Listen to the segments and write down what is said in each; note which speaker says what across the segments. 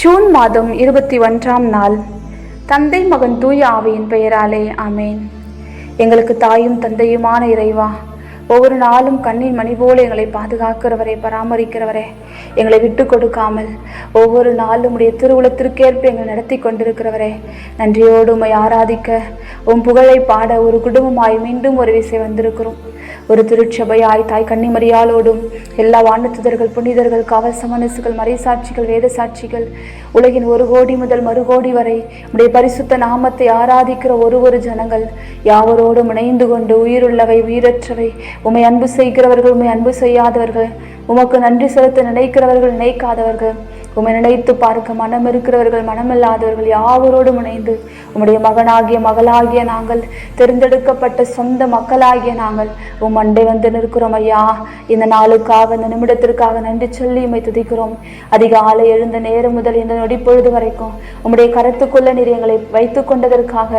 Speaker 1: June மாதம் இருபத்தி ஒன்றாம் நாள். தந்தை மகன் தூய ஆவியின் பெயராலே ஆமேன். எங்களுக்கு தாயும் தந்தையுமான இறைவா ஒவ்வொரு நாளும் கண்ணின் மணி போல எங்களை பாதுகாக்கிறவரே பராமரிக்கிறவரே எங்களை விட்டு கொடுக்காமல் ஒவ்வொரு நாளும் உடைய திருவுளத்திற்கேற்ப எங்களை நடத்தி கொண்டிருக்கிறவரே நன்றியோடு உமை ஆராதிக்க உம் புகழை பாட ஒரு குடும்பமாய் மீண்டும் ஒரு விசை வந்திருக்கிறோம். ஒரு திருச்சபையாய் தாய் கன்னிமரியாளோடும் எல்லா வானத்துதர்கள் புனிதர்கள் காவல் சமனசுகள் மறைசாட்சிகள் வேத சாட்சிகள் உலகின் ஒரு கோடி முதல் மறு கோடி வரை உடைய பரிசுத்த நாமத்தை ஆராதிக்கிற ஒரு ஒரு ஜனங்கள் யாவரோடும் இணைந்து கொண்டு உயிருள்ளவை உயிரற்றவை. உமை அன்பு செய்கிறவர்கள் உமை அன்பு செய்யாதவர்கள். உமக்கு நன்றி செலுத்த நினைக்கிறவர்கள் நினைக்காதவர்கள். உம்மை நினைத்து பார்க்க மனம் இருக்கிறவர்கள் மனமில்லாதவர்கள் யாவரோடும் இணைந்து உம்முடைய மகனாகிய மகளாகிய நாங்கள் தேர்ந்தெடுக்கப்பட்ட சொந்த மக்களாகிய நாங்கள் உம் அண்டை வந்து நிற்கிறோம் ஐயா. இந்த நாளுக்காக இந்த நிமிடத்திற்காக நன்றி சொல்லி உம்மை துதிக்கிறோம். அதிகாலை எழுந்த நேரம் முதல் இந்த நொடி பொழுது வரைக்கும் உம்முடைய கருத்துக்குள்ள நீர் எங்களை வைத்து கொண்டதற்காக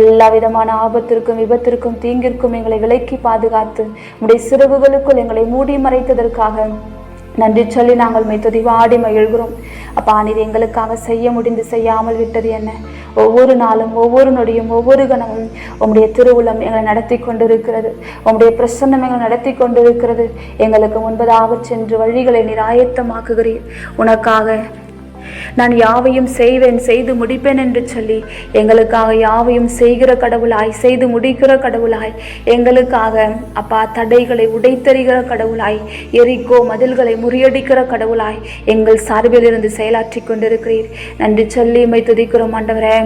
Speaker 1: எல்லா விதமான ஆபத்திற்கும் விபத்திற்கும் தீங்கிற்கும் எங்களை விலக்கி பாதுகாத்து உம்முடைய சிறகுகளுக்குள் எங்களை மூடி மறைத்ததற்காக நன்றி சொல்லி நாங்கள் மெய்த்துதி வாடி மகிழ்கிறோம். அப்பா நீர் எங்களுக்காக செய்ய முடிந்து செய்யாமல் விட்டது என்ன? ஒவ்வொரு நாளும் ஒவ்வொரு நொடியும் ஒவ்வொரு கணமும் உம்முடைய திருவுளம் எங்களை நடத்தி கொண்டிருக்கிறது. உம்முடைய பிரசன்னம் எங்களை நடத்தி கொண்டிருக்கிறது. எங்களுக்கு முன்பதாக சென்று வழிகளை நீர் ஆயத்தமாக்குகிறீர். உனக்காக நான் யாவையும் செய்வேன் செய்து முடிப்பேன் என்று சொல்லி எங்களுக்காக யாவையும் செய்கிற கடவுளாய் செய்து முடிக்கிற கடவுளாய் எங்களுக்காக அப்பா தடைகளை உடைத்தெறிகிற கடவுளாய் எரிக்கோ மதில்களை முறியடிக்கிற கடவுளாய் எங்கள் சார்பில் இருந்து செயலாற்றி கொண்டிருக்கிறீர். நன்றி சொல்லி இமை துதிக்கிறோம் ஆண்டவரே.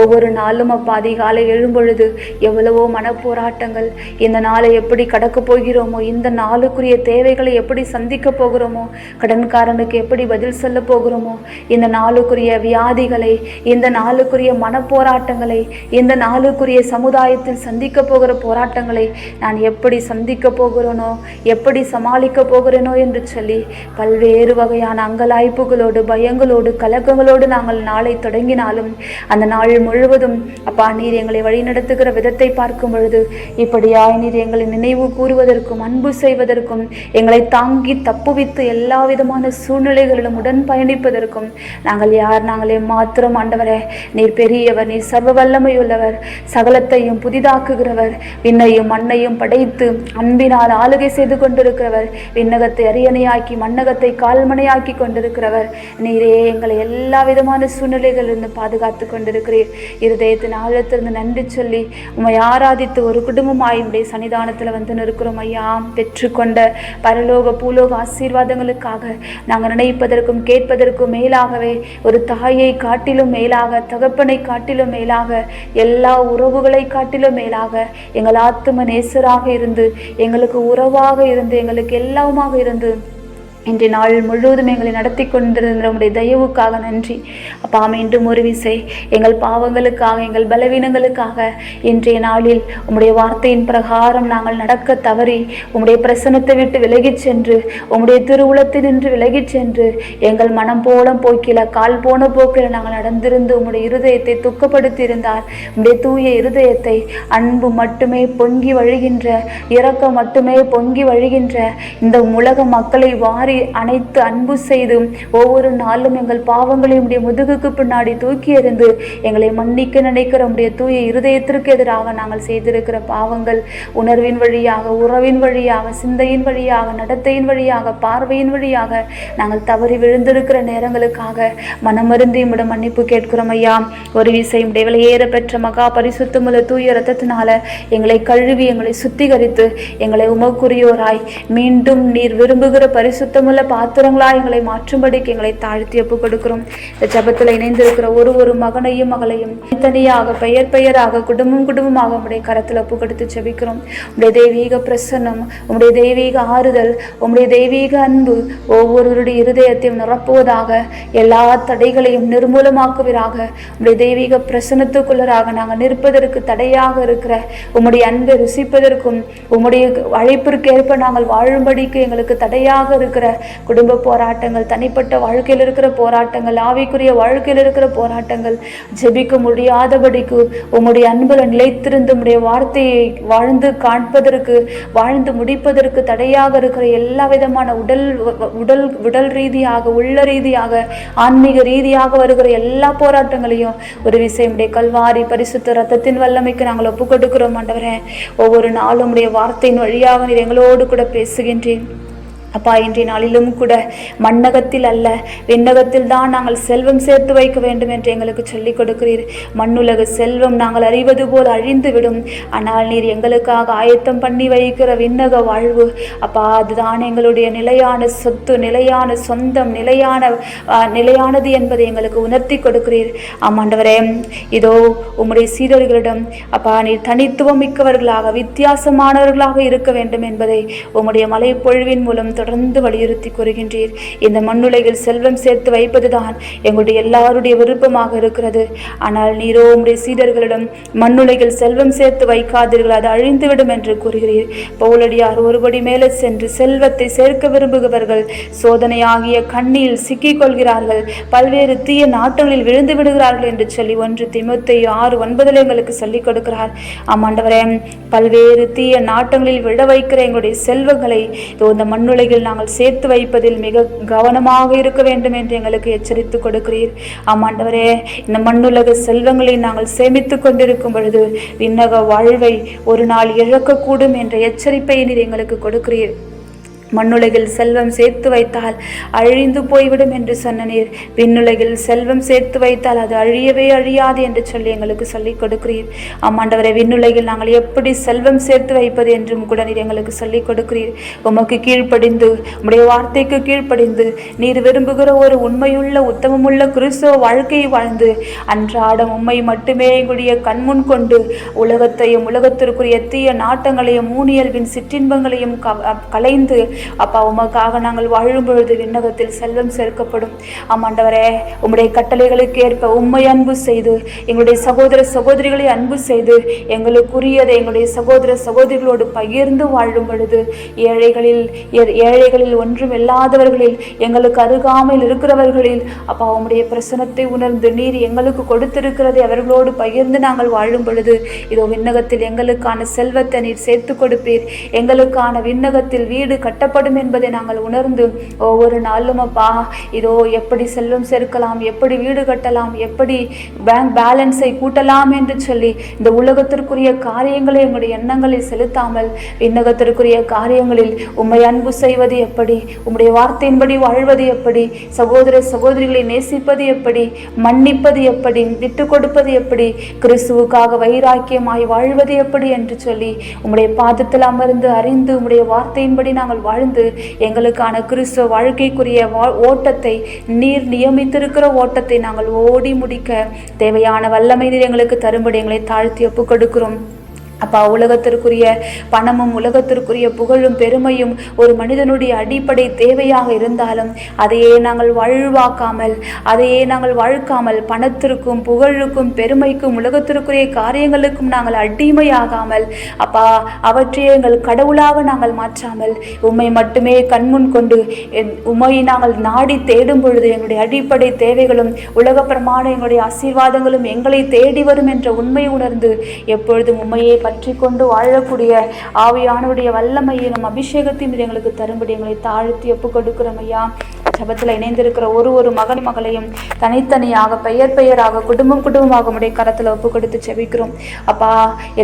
Speaker 1: ஒவ்வொரு நாளும் அப்பா அதிகாலை எழும்பொழுது எவ்வளவோ மனப்போராட்டங்கள் இந்த நாளை எப்படி கடக்க போகிறோமோ இந்த நாளுக்குரிய தேவைகளை எப்படி சந்திக்க போகிறோமோ கடன்காரனுக்கு எப்படி பதில் சொல்ல போகிறோமோ இந்த நாளுக்குரிய வியாதிகளை இந்த நாளுக்குரிய மனப்போராட்டங்களை இந்த நாளுக்குரிய சமுதாயத்தில் சந்திக்க போகிற போராட்டங்களை நான் எப்படி சந்திக்க போகிறேனோ எப்படி சமாளிக்க போகிறேனோ என்று சொல்லி பல்வேறு வகையான அங்கலாய்ப்புகளோடு பயங்களோடு கலக்கங்களோடு நாங்கள் நாளை தொடங்கினாலும் அந்த நாள் முழுவதும் அப்பா நீர் எங்களை வழிநடத்துகிற விதத்தை பார்க்கும் பொழுது இப்படியாய் நீர் எங்களை நினைவு கூறுவதற்கும் அன்பு செய்வதற்கும் எங்களை தாங்கி தப்புவித்து எல்லா விதமான சூழ்நிலைகளிலும் உடன் பயணிப்பதற்கும் நாங்கள் யார்? நாங்களே மாத்திரம் ஆண்டவரே நீர் பெரியவர் நீர் சர்வ வல்லமையுள்ளவர் சகலத்தையும் புதிதாக்குகிறவர். விண்ணையும் மண்ணையும் படைத்து அன்பினால் ஆளுகை செய்து கொண்டிருக்கிறவர். விண்ணகத்தை அரியணையாக்கி மண்ணகத்தை கால்மனையாக்கி கொண்டிருக்கிறவர். நீரே எங்களை எல்லா விதமான சூழ்நிலைகளிலிருந்து பாதுகாத்து கொண்டிருக்கிறீர். இருதயத்தின் ஆழத்திலிருந்து நன்றி சொல்லி உமை ஆராதித்து ஒரு குடும்பமாய் உடைய சன்னிதானத்தில் வந்து நிற்கிறோம் ஐயா. பெற்றுக்கொண்ட பரலோக பூலோக ஆசீர்வாதங்களுக்காக நாங்கள் நினைப்பதற்கும் கேட்பதற்கும் மேலாக மேலாகவே ஒரு தாயை காட்டிலும் மேலாக தகப்பனை காட்டிலும் மேலாக எல்லா உறவுகளை காட்டிலும் மேலாக எங்கள் ஆத்தும நேசராக இருந்து எங்களுக்கு உறவாக இருந்து எங்களுக்கு எல்லாமாக இருந்து இன்றைய நாள் முழுவதும் எங்களை நடத்தி கொண்டிருந்த உடைய தயவுக்காக நன்றி. அப்பா மீண்டும் ஒரு விசை. எங்கள் பாவங்களுக்காக எங்கள் பலவீனங்களுக்காக இன்றைய நாளில் உம்முடைய வார்த்தையின் பிரகாரம் நாங்கள் நடக்க தவறி உம்முடைய பிரசனத்தை விட்டு விலகிச் சென்று உம்முடைய திருவுளத்தில் நின்று விலகிச் சென்று எங்கள் மனம் போல போக்கில கால் போன போக்கில நாங்கள் நடந்திருந்து உம்முடைய இருதயத்தை துக்கப்படுத்தி இருந்தார் உம்முடைய தூய இருதயத்தை அன்பு மட்டுமே பொங்கி வழிகின்ற இரக்கம் மட்டுமே பொங்கி வழிகின்ற இந்த உலக மக்களை வாரி அனைத்து அன்பு செய்தும் ஒவ்வொரு நாளும் எங்கள் பாவங்களை உடைய முதுகுக்கு பின்னாடி தூக்கி எறிந்து எங்களை மன்னிக்க நினைக்கிற உடைய தூய இருதயத்திற்கு எதிராக நாங்கள் செய்திருக்கிற பாவங்கள் உணர்வின் வழியாக உறவின் வழியாக சிந்தையின் வழியாக நடத்தையின் வழியாக பார்வையின் வழியாக நாங்கள் தவறி விழுந்திருக்கிற நேரங்களுக்காக மனமருந்தி உடைய மன்னிப்பு கேட்கிறோம் ஐயா. ஒரு விசை உடைய விலையேற பெற்ற மகா பரிசுத்தமுள்ள தூய ரத்தத்தினால எங்களை கழுவி எங்களை சுத்திகரித்து எங்களை உமக்குரியோராய் மீண்டும் நீர் விரும்புகிற பரிசுத்த பரிசுத்தமுள்ள பாத்திரங்களா எங்களை மாற்றும்படிக்கு எங்களை தாழ்த்தி ஒப்பு கொடுக்கிறோம். இந்த ஜபத்தில் இணைந்திருக்கிற ஒரு ஒரு மகனையும் மகளையும் தனியாக பெயர் பெயராக குடும்பம் குடும்பமாக உடைய கரத்தில் ஒப்பு கொடுத்து ஜபிக்கிறோம். உங்களுடைய தெய்வீக பிரசன்னம் உங்களுடைய தெய்வீக ஆறுதல் உங்களுடைய தெய்வீக அன்பு ஒவ்வொருவருடைய இருதயத்தையும் நிரப்புவதாக எல்லா தடைகளையும் நிர்மூலமாக்குவீராக உங்களுடைய தெய்வீக பிரசனத்துக்குள்ளராக நாங்கள் நிற்பதற்கு தடையாக இருக்கிற உம்முடைய அன்பை ருசிப்பதற்கும் உம்முடைய அழைப்பிற்கேற்ப நாங்கள் வாழும்படிக்கு எங்களுக்கு தடையாக இருக்கிற குடும்ப போராட்டங்கள் தனிப்பட்ட வாழ்க்கையில் இருக்கிற போராட்டங்கள் ஆவிக்குரிய வாழ்க்கையில் இருக்கிற போராட்டங்கள் ஜெபிக்க முடியாதபடிக்கு உம்முடைய அன்புல நிலைத்திருந்து உடைய வார்த்தையை வாழ்ந்து காண்பதற்கு வாழ்ந்து முடிப்பதற்கு தடையாக இருக்கிற எல்லா விதமான உடல் உடல் உடல் ரீதியாக உள்ள ரீதியாக ஆன்மீக ரீதியாக வருகிற எல்லா போராட்டங்களையும் ஒரு விஷயமுடைய கல்வாரி பரிசுத்த ரத்தத்தின் வல்லமைக்கு நாங்கள் ஒப்புக்கொடுக்கிறோம் ஆண்டவரே. ஒவ்வொரு நாளும் உடைய வார்த்தையின் வழியாக நீர் எங்களோடு கூட பேசுகின்றேன் அப்பா இன்றைய நாளிலும் கூட மண்ணகத்தில் அல்ல விண்ணகத்தில் தான் நாங்கள் செல்வம் சேர்த்து வைக்க வேண்டும் என்று எங்களுக்கு சொல்லிக் கொடுக்கிறீர். மண்ணுலக செல்வம் நாங்கள் அறிவது போல் அழிந்து விடும் ஆனால் நீர் எங்களுக்காக ஆயத்தம் பண்ணி வைக்கிற விண்ணக வாழ்வு அப்பா அதுதான் எங்களுடைய நிலையான சொத்து நிலையான சொந்தம் நிலையான நிலையானது என்பதை எங்களுக்கு உணர்த்தி கொடுக்கிறீர். ஆமாண்டவரே இதோ உம்முடைய சீடர்களிடம் அப்பா நீர் தனித்துவம் மிக்கவர்களாக வித்தியாசமானவர்களாக இருக்க வேண்டும் என்பதை உம்முடைய மலைப்பொழிவின் மூலம் தொடர்ந்து வலியுறுத்தி கூறுகின்றீர். இந்த மண்ணுலகில் செல்வம் சேர்த்து வைப்பதுதான் எங்களுடைய எல்லாருடைய விருப்பமாக இருக்கிறது. ஆனால் நீரோ உம்முடைய சீடர்களிடம் மண்ணுலகில் செல்வம் சேர்த்து வைக்காதீர்கள் அது அழிந்துவிடும் என்று கூறுகிறீர். பவுலடியார் ஒருபடி மேலே சென்று செல்வத்தை சேர்க்க விரும்புகிறவர்கள் சோதனையாகிய கண்ணியில் சிக்கிக் கொள்கிறார்கள் பல்வேறு தீய நாட்டங்களில் விழுந்து விடுகிறார்கள் என்று சொல்லி ஒன்று திமுத்தை ஆறு ஒன்பதில் எங்களுக்கு சொல்லிக் கொடுக்கிறார். ஆமாண்டவரே பல்வேறு தீய நாட்டங்களில் விழ வைக்கிற எங்களுடைய செல்வங்களை இந்த மண்ணுலகில் நாங்கள் சேர்த்து வைப்பதில் மிக கவனமாக இருக்க வேண்டும் என்று எங்களுக்கு எச்சரித்து கொடுக்கிறீர். ஆமாண்டவரே இந்த மண்ணுலக செல்வங்களை நாங்கள் சேமித்து கொண்டிருக்கும் பொழுது விண்ணக வாழ்வை ஒரு நாள் இழக்கக்கூடும் என்ற எச்சரிப்பை நீர் எங்களுக்கு கொடுக்கிறீர். மண்ணுலகில் செல்வம் சேர்த்து வைத்தால் அழிந்து போய்விடும் என்று சொன்ன நீர். விண்ணுலகில் செல்வம் சேர்த்து வைத்தால் அது அழியவே அழியாது என்று சொல்லி எங்களுக்கு சொல்லிக் கொடுக்கிறீர். ஆமாண்டவரை விண்ணுலகில் நாங்கள் எப்படி செல்வம் சேர்த்து வைப்பது என்றும் கூட நீர் எங்களுக்கு சொல்லிக் கொடுக்கிறீர். உமக்கு கீழ்ப்படிந்து உம்முடைய வார்த்தைக்கு கீழ்ப்படிந்து நீர் விரும்புகிற ஒரு உண்மையுள்ள உத்தமமுள்ள கிறிஸ்தவ வாழ்க்கையை வாழ்ந்து அன்றாடம் உம்மை மட்டுமே எங்களுடைய கண்முன் கொண்டு உலகத்தையும் உலகத்திற்குரிய தீய நாட்டங்களையும் மூனியல்வின் சிற்றின்பங்களையும் க- கலைந்து அப்பா உமக்காக நாங்கள் வாழும் பொழுது விண்ணகத்தில் செல்வம் சேர்க்கப்படும். ஆமாண்டவரே உம்முடைய கட்டளைகளுக்கு ஏற்ப உண்மை அன்பு செய்து எங்களுடைய சகோதர சகோதரிகளை அன்பு செய்து எங்களுக்குரியதை எங்களுடைய சகோதர சகோதரிகளோடு பகிர்ந்து வாழும் பொழுது ஏழைகளில் ஏழைகளில் ஒன்றும் இல்லாதவர்களில் எங்களுக்கு அருகாமையில் இருக்கிறவர்களில் அப்பா உம்முடைய பிரசனத்தை உணர்ந்து நீர் எங்களுக்கு கொடுத்திருக்கிறதை அவர்களோடு பகிர்ந்து நாங்கள் வாழும் பொழுது இதோ விண்ணகத்தில் எங்களுக்கான செல்வத்தை நீர் சேர்த்து கொடுப்பீர். எங்களுக்கான விண்ணகத்தில் வீடு கட்ட கட்டப்படும் என்பதை நாங்கள் உணர்ந்து ஒவ்வொரு நாளும் அப்பா இதோ எப்படி செல்லும் சேர்க்கலாம் எப்படி வீடு கட்டலாம் எப்படி பேங்க் பேலன்ஸை கூட்டலாம் என்று சொல்லி இந்த உலகத்திற்குரிய காரியங்களை எங்களுடைய எண்ணங்களில் செலுத்தாமல் விண்ணகத்திற்குரிய காரியங்களில் உம்மை அன்பு செய்வது எப்படி உம்முடைய வார்த்தையின்படி வாழ்வது எப்படி சகோதர சகோதரிகளை நேசிப்பது எப்படி மன்னிப்பது எப்படி விட்டு கொடுப்பது எப்படி கிறிஸ்துவுக்காக வைராக்கியமாய் வாழ்வது எப்படி என்று சொல்லி உம்முடைய பாதத்தில் அமர்ந்து அறிந்து உம்முடைய வார்த்தையின்படி நாங்கள் வாழ்ந்து எங்களுக்கான கிறிஸ்துவ வாழ்க்கைக்குரிய வா- ஓட்டத்தை நீர் நியமித்திருக்கிற ஓட்டத்தை நாங்கள் ஓடி முடிக்க தேவையான வல்லமை நீர் எங்களுக்கு தரும்படி எங்களை தாழ்த்தி ஒப்புக் கொடுக்கிறோம் அப்பா உலகத்திற்குரிய பணமும் உலகத்திற்குரிய புகழும் பெருமையும் ஒரு மனிதனுடைய அடிப்படை தேவையாக இருந்தாலும் அதையே நாங்கள் வாழ்வாக்காமல் அதையே நாங்கள் வாழ்க்காமல் பணத்திற்கும் புகழுக்கும் பெருமைக்கும் உலகத்திற்குரிய காரியங்களுக்கும் நாங்கள் அடிமையாகாமல் அப்பா அவற்றையே எங்கள் கடவுளாக நாங்கள் மாற்றாமல் உம்மை மட்டுமே கண்முன் கொண்டு என் உம்மை நாங்கள் நாடி தேடும் பொழுது எங்களுடைய அடிப்படை தேவைகளும் உலக பிரமாணம் எங்களுடைய ஆசீர்வாதங்களும் எங்களை தேடி வரும் என்ற உண்மை உணர்ந்து எப்பொழுதும் உண்மையை பற்றி கொண்டு வாழக்கூடிய ஆவியானவருடைய வல்லமையிலும் அபிஷேகத்தையும் எங்களுக்கு தரும்படி எங்களை தாழ்த்தி ஒப்பு கொடுக்கிறோம் ஐயா. ஜபத்தில் இணைந்திருக்கிற ஒரு ஒரு மகன் மகளையும் தனித்தனியாக பெயர் பெயராக குடும்பம் குடும்பமாக உடைய கரத்தில் ஒப்பு கொடுத்து செபிக்கிறோம். அப்பா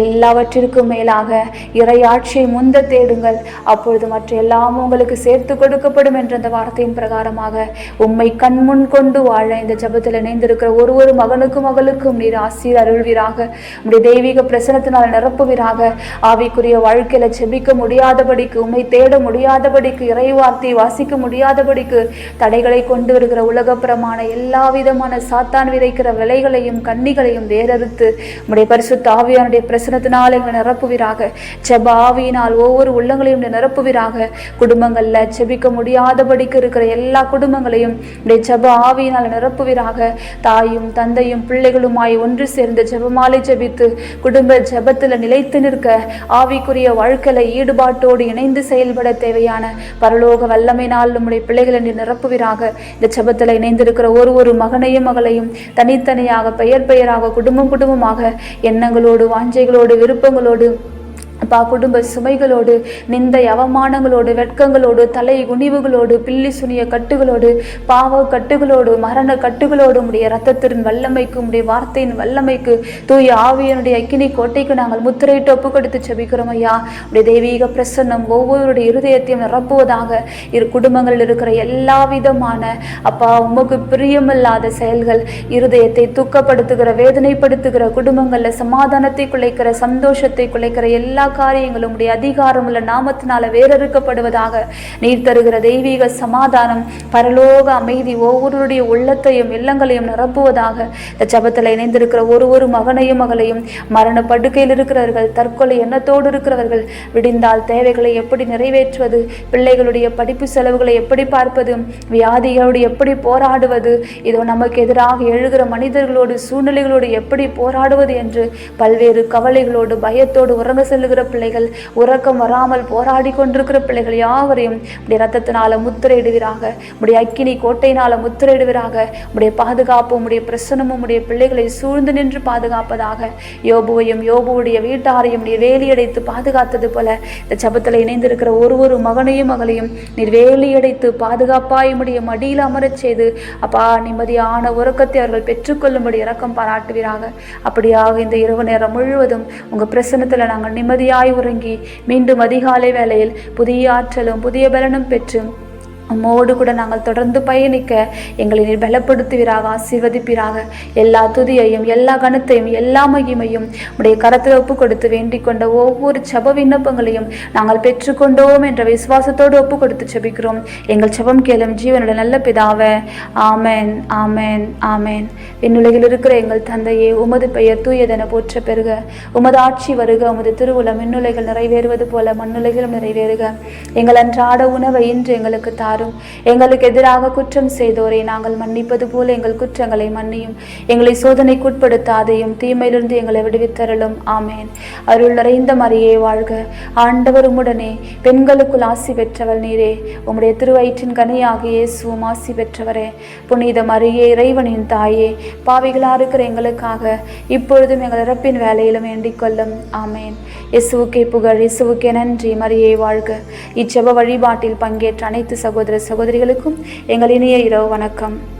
Speaker 1: எல்லாவற்றிற்கும் மேலாக இறையாட்சியை முந்த தேடுங்கள். அப்பொழுது மற்ற எல்லாம் உங்களுக்கு சேர்த்து கொடுக்கப்படும் என்ற அந்த வார்த்தையின் பிரகாரமாக உம்மை கண்முன் கொண்டு வாழ இந்த ஜபத்தில் இணைந்திருக்கிற ஒரு ஒரு மகனுக்கும் மகளுக்கும் நீர் ஆசீர் அருள்வீராக. உடைய தெய்வீக பிரசனத்தினால் நிரப்புவீராக. ஆவிக்குரிய வாழ்க்கையில் செபிக்க முடியாதபடிக்கு உண்மை தேட முடியாதபடிக்கு இறை வார்த்தையை வாசிக்க முடியாதபடிக்கு தடைகளை கொண்டு வருகிற உலகப்புறமான எல்லா விதமான சாத்தான் விதைக்கிற விலைகளையும் கன்னிகளையும் வேறறுத்து உடைய பரிசுத்த ஆவியானுடைய பிரசனத்தினால் எங்களை நிரப்புவீராக. ஜெப ஆவியினால் ஒவ்வொரு உள்ளங்களையும் நிரப்புவீராக. குடும்பங்களில் ஜெபிக்க முடியாதபடிக்கு இருக்கிற எல்லா குடும்பங்களையும் உடைய ஜெப ஆவியினால் நிரப்புவீராக. தாயும் தந்தையும் பிள்ளைகளுமாய் ஒன்று சேர்ந்து ஜெபமாலை ஜெபித்து குடும்ப ஜெபத்துல நிலைத்து நிற்க ஆவிக்குரிய வாழ்க்கையில் ஈடுபாட்டோடு இணைந்து செயல்பட தேவையான பரலோக வல்லமையினால் நம்முடைய பிள்ளைகளை நிரப்ப பரப்புவீராக இந்த ஜெபத்துல இணைந்திருக்கிற ஒரு ஒரு மகனையும் மகளையும் தனித்தனியாக பெயர் பெயராக குடும்பம் குடும்பமாக எண்ணங்களோடு வாஞ்சைகளோடு விருப்பங்களோடு அப்பா குடும்ப சுமைகளோடு நிந்தை அவமானங்களோடு வெட்கங்களோடு தலை குனிவுகளோடு பில்லி சுனிய கட்டுகளோடு பாவ கட்டுகளோடு மரண கட்டுகளோடு உடைய ரத்தத்தின் வல்லமைக்கு உடைய வார்த்தையின் வல்லமைக்கு தூய ஆவியனுடைய அக்கினி கோட்டைக்கு நாங்கள் முத்திரையிட்டு ஒப்பு கொடுத்து செபிக்கிறோம் ஐயா. உடைய தெய்வீக பிரசன்னம் ஒவ்வொருடைய இருதயத்தையும் நிரப்புவதாக இரு குடும்பங்களில் இருக்கிற எல்லா விதமான அப்பா உமக்கு பிரியமில்லாத செயல்கள் இருதயத்தை துக்கப்படுத்துகிற வேதனைப்படுத்துகிற குடும்பங்களில் சமாதானத்தை குலைக்கிற சந்தோஷத்தை குலைக்கிற எல்லா காரியங்களும் உடைய அதிகாரம் உள்ள நாமத்தினால வேறறுக்கப்படுவதாக நீர் தருகிற தெய்வீக சமாதானம் பரலோக அமைதி ஒவ்வொருடைய உள்ளத்தையும் இல்லங்களையும் நிரப்புவதாக இந்த ஜபத்தில் இணைந்திருக்கிற ஒரு ஒரு மகனையும் மகளையும் மரண படுக்கையில் இருக்கிறவர்கள் தற்கொலை எண்ணத்தோடு இருக்கிறவர்கள் விடிந்தால் தேவைகளை எப்படி நிறைவேற்றுவது பிள்ளைகளுடைய படிப்பு செலவுகளை எப்படி பார்ப்பது வியாதிகளோடு எப்படி போராடுவது இதோ நமக்கு எதிராக எழுகிற மனிதர்களோடு சூழ்நிலைகளோடு எப்படி போராடுவது என்று பல்வேறு கவலைகளோடு பயத்தோடு உறங்க செல்லுகிற பிள்ளைகள் உறக்கம் வராமல் போராடி கொண்டிருக்கிற பிள்ளைகள் யாவரையும் உடைய ரத்தத்தினால முத்திரையிடுவீராக. உடைய அக்கினி கோட்டையினால முத்திரையிடுவீராக. உடைய பாதுகாப்பும் உடைய பிரசனமும் உடைய பிள்ளைகளை சூழ்ந்து நின்று பாதுகாப்பதாக யோபுவையும் யோபுவுடைய வீட்டாரையும் நீர் வேலியடைத்து பாதுகாத்தது போல இந்த சபத்தில் இணைந்திருக்கிற ஒரு ஒரு மகனையும் மகளையும் நீர் வேலியடைத்து பாதுகாப்பாய் உடைய மடியில் அமரச் செய்து அப்பா நிம்மதியான உறக்கத்தை அவர்கள் பெற்றுக்கொள்ளும்படி இறக்கம் பாராட்டுவீராக. அப்படியாக இந்த இரவு நேரம் முழுவதும் உங்கள் பிரசனத்தில் நாங்கள் நிம்மதியாக நிம்மதியாய் உறங்கி மீண்டும் அதிகாலை வேளையில் புதிய ஆற்றலும் புதிய பலனும் பெற்று உம்மோடு கூட நாங்கள் தொடர்ந்து பயணிக்க எங்களை நீர் பலப்படுத்துவீராக ஆசீர்வதிப்பீராக. எல்லா துதியையும் எல்லா கணத்தையும் எல்லா மகிமையும் உடைய கரத்தில் ஒப்பு கொடுத்து வேண்டிக் கொண்ட ஒவ்வொரு செப விண்ணப்பங்களையும் நாங்கள் பெற்றுக்கொண்டோம் என்ற விசுவாசத்தோடு ஒப்பு கொடுத்து செபிக்கிறோம் எங்கள் செபம் கேளும் ஜீவனுடைய நல்ல பிதாவ. ஆமென் ஆமென் ஆமென். விண்ணுலகில் இருக்கிற எங்கள் தந்தையே உமது பெயர் தூயதென போற்ற பெறுக. உமது ஆட்சி வருக உமது திருவுளம் விண்ணுலைகள் நிறைவேறுவது போல மண்ணுலைகளும் நிறைவேறுக. எங்கள் அன்றாட உணவை இன்று எங்களுக்கு தாரும் எங்களுக்கு எதிராக குற்றம் செய்தோரை நாங்கள் மன்னிப்பது போல எங்கள் குற்றங்களை மன்னியும். எங்களை சோதனைக்குட்படுத்தாதையும் தீமையிலிருந்து எங்களை விடுவித்தருளும். ஆமேன். அருள் நிறைந்த மரியே வாழ்க. ஆண்டவர் உம்முடனே பெண்களுக்குள் ஆசி பெற்றவள் நீரே. உம்முடைய திருவயிற்றின் கனியாகிய இயேசுவும் ஆசி பெற்றவரே. புனித மரியே இறைவனின் தாயே பாவிகளாக இருக்கிற எங்களுக்காக இப்பொழுதும் எங்கள் இறப்பின் வேலையிலும் வேண்டிக் கொள்ளும். ஆமேன். இயேசுவுக்கே புகழ் இயேசுவுக்கே நன்றி மரியை வாழ்க. இச்செவ வழிபாட்டில் பங்கேற்ற அனைத்து சகோதர சகோதரிகளுக்கும் எங்கள் இனிய இரவு வணக்கம்.